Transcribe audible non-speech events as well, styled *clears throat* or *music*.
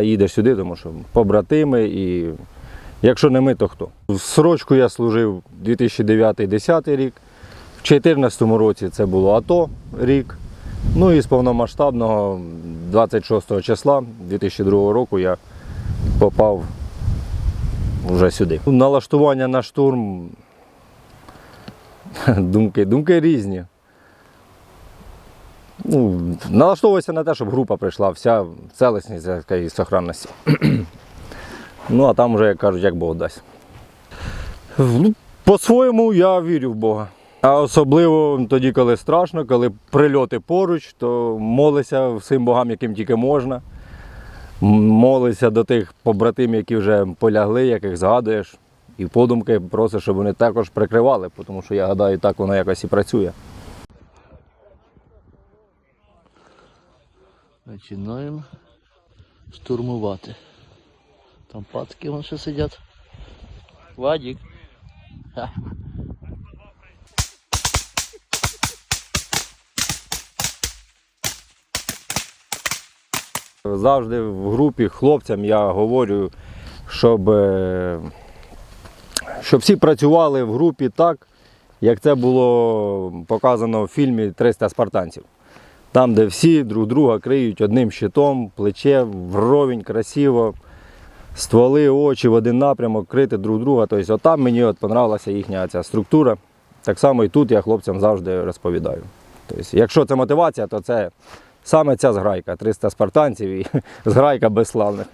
Їдеш сюди, тому що побратими і якщо не ми, то хто? В срочку я служив 2009-2010 рік. В 2014 році це було АТО рік. Ну і з повномасштабного 26 числа 2002 року я попав вже сюди. Налаштування на штурм. *laughs* Думки, думки різні. Ну, налаштовується на те, щоб група прийшла вся в целісність і сохранності. *clears throat* ну, а там вже, як кажуть, як Бог дасть. Ну, по-своєму я вірю в Бога. А особливо тоді, коли страшно, коли прильоти поруч, то молися всім богам, яким тільки можна. Молися до тих побратимів, які вже полягли, яких згадуєш. І подумки просиш, щоб вони також прикривали, тому що я гадаю, так воно якось і працює. Починаємо штурмувати. Там пацки вон ще сидять. Вадік. Завжди в групі хлопцям я говорю, щоб, е, щоб всі працювали в групі так, як це було показано в фільмі «300 спартанців. Там, де всі друг друга криють одним щитом, плече вровень, красиво, стволи, очі в один напрямок, крити друг друга. Тобто, отам мені от понравилася їхня ця структура. Так само і тут я хлопцям завжди розповідаю. Тобто, якщо це мотивація, то це саме ця зграйка. 300 спартанців і *laughs* зграйка безславних.